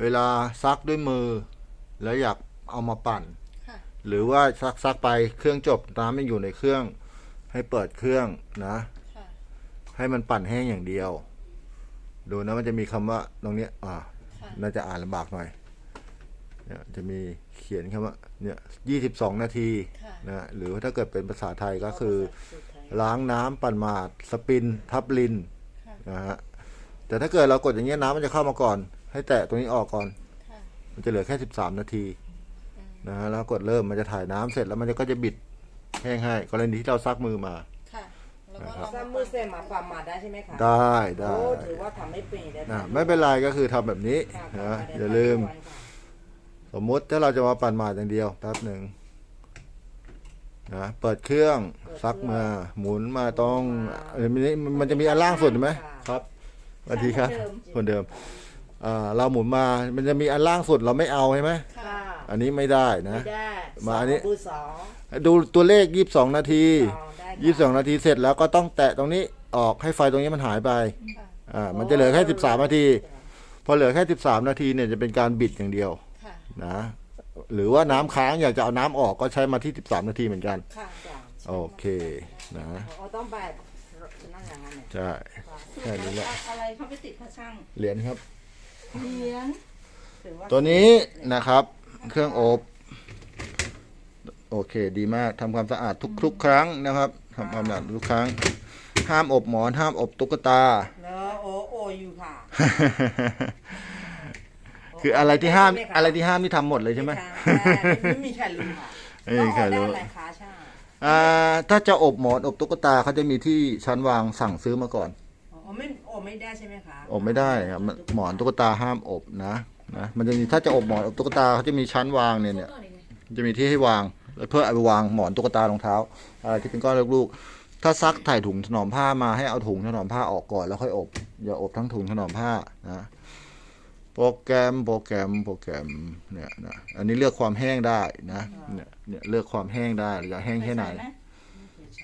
เวลาซักด้วยมือ แล้วอยากเอามาปั่นค่ะหรือว่าซักซักไปเครื่องจบน้ำไม่อยู่ในเครื่อง ให้เปิดเครื่องนะค่ะให้มันปั่นแห้งอย่างเดียว ดูนะมันจะมีคำว่าตรงเนี้ยอ่าค่ะน่าจะอ่านลำบากหน่อยเนี่ยจะมีเขียนคำว่าเนี่ยยี่สิบสองนาทีค่ะนะหรือว่าถ้าเกิดเป็นภาษาไทยก็คือ ล้างน้ำปั่นหมาดสปิน ทับลินค่ะนะฮะแต่ถ้าเกิดเรากดอย่างเงี้ยน้ำมันจะเข้ามาก่อน ให้แตะตรงนี้ออกก่อนค่ะมันจะเหลือแค่สิบสามนาทีอืมนะฮะแล้วกดเริ่มมันจะถ่ายน้ำเสร็จแล้วมันจะก็จะบิดแห้งให้กรณีที่เราซักมือมาค่ะแล้วก็นะครับลองซัมมือเซมาความมาได้ใช่ไหมคะได้ได้โอ้ถือว่าทำไม่เป็นได้นะไม่เป็นไรก็คือทำแบบนี้ค่ะนะค่ะอย่าลืมค่ะสมมุติถ้าเราจะมาปั่นหมาดอย่างเดียวแป๊บหนึ่งนะเปิดเครื่องซักมาหมุนมาตรงเอ่อมันมันมันจะมีอันล่างสุดเห็นไหมครับสวัสดีครับคนเดิม อ่าเราหมุนมา มันจะมีอันล่างสุดเราไม่เอาใช่ไหมค่ะค่ะอันนี้ไม่ได้นะ ไม่ได้มาอันนี้ สงมือสอง ดูตัวเลขยี่สิบสองนาทีสองได้ค่ะยี่สิบสองนาทีเสร็จแล้วก็ต้องแตะตรงนี้ออกให้ไฟตรงนี้มันหายไปค่ะอ่ามันจะเหลือแค่สิบสามนาที พอเหลือแค่สิบสามนาทีเนี่ยจะเป็นการบิดอย่างเดียวค่ะ นะหรือว่าน้ำค้างอยากจะเอาน้ำออกก็ใช้มาที่ 13 นาทีเหมือนกัน ค่ะจ้ะโอเคนะอ๋อต้องแบบนั่นอย่างนั้นเนี่ย ใช่ แค่นี้แหละ อะไรเข้าไปติดพระช่าง เหรียญครับ เหรียญถือว่าตัวนี้นะครับ เครื่องอบ โอเคดีมากทำความสะอาดทุกๆครั้งนะครับทำความสะอาดทุกครั้ง ห้ามอบหมอน ห้ามอบตุ๊กตา แล้วโอโออยู่ค่ะคืออะไรที่ห้ามด้หคอะไรที่ห้ามที่ทำหมดเลยใช่ไหม ไม่มีใครรู้ค่ะไม่มีใครรู้ ต้องออกได้อะไรคะใช่อ่าถ้าจะอบหมอนอบตุ๊กตาเขาจะมีที่ชั้นวางสั่งซื้อมาก่อน อ๋อไม่โอไม่ได้ใช่ไหมคะอบไม่ได้ครับมันหมอนตุ๊กตาห้ามอบนะนะมันจะมีถ้าจะอบหมอนอบตุ๊กตาเขาจะมีชั้นวางเนี่ยเนี่ยจะมีที่ให้วางแล้วเพื่อเอาไปวางหมอนตุ๊กตารองเท้าอะไรที่เป็นก้อนลูกๆถ้าซักถ่ายถุงถนอมผ้ามาให้เอาถุงถนอมผ้าออกก่อนแล้วค่อยอบ อย่าอบทั้งถุงถนอมผ้านะโปรแกรมโปรแกรมโปรแกรมเนี่ยนะอันนี้เลือกความแห้งได้นะเนี่ยเนี่ยเลือกความแห้งได้อยากแห้งแค่ไหน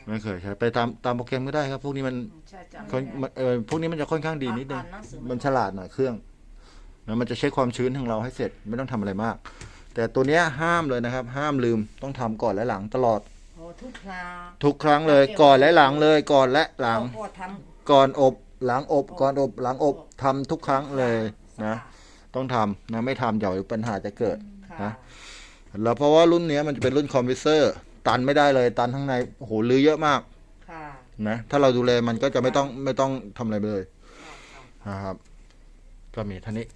ไม่เคยใช้ไปตามตามโปรแกรมก็ได้ครับ พวกนี้มันใช่จ้ะค่อนมันเออพวกนี้มันจะค่อนข้างดีนิดนึง อ่านหนังสือ มันฉลาดหน่อยเครื่องนะมันจะเช็คความชื้นของเราให้เสร็จไม่ต้องทำอะไรมาก แต่ตัวเนี้ยห้ามเลยนะครับ ห้ามลืมต้องทำก่อนและหลังตลอดโอ้ทุกคราวทุกครั้งเลย ก่อนและหลังเลยก่อนและหลังโอ้ทก่อนอบหลังอบ ก่อนอบหลังอบทำทุกครั้งำเลยนะค่ะต้องทำนะไม่ทำเดี๋ยวปัญหาจะเกิด ค่ะนะ แล้วเพราะว่ารุ่นเนี้ยมันจะเป็นรุ่นคอมพิวเซอร์ ตันไม่ได้เลย ตันข้างในโอ้โหลือเยอะมากค่ะ นะถ้าเราดูแลมันก็จะไม่ต้องไม่ต้องทำอะไรเลยค่ะ นะครับ ก็มีเท่านี้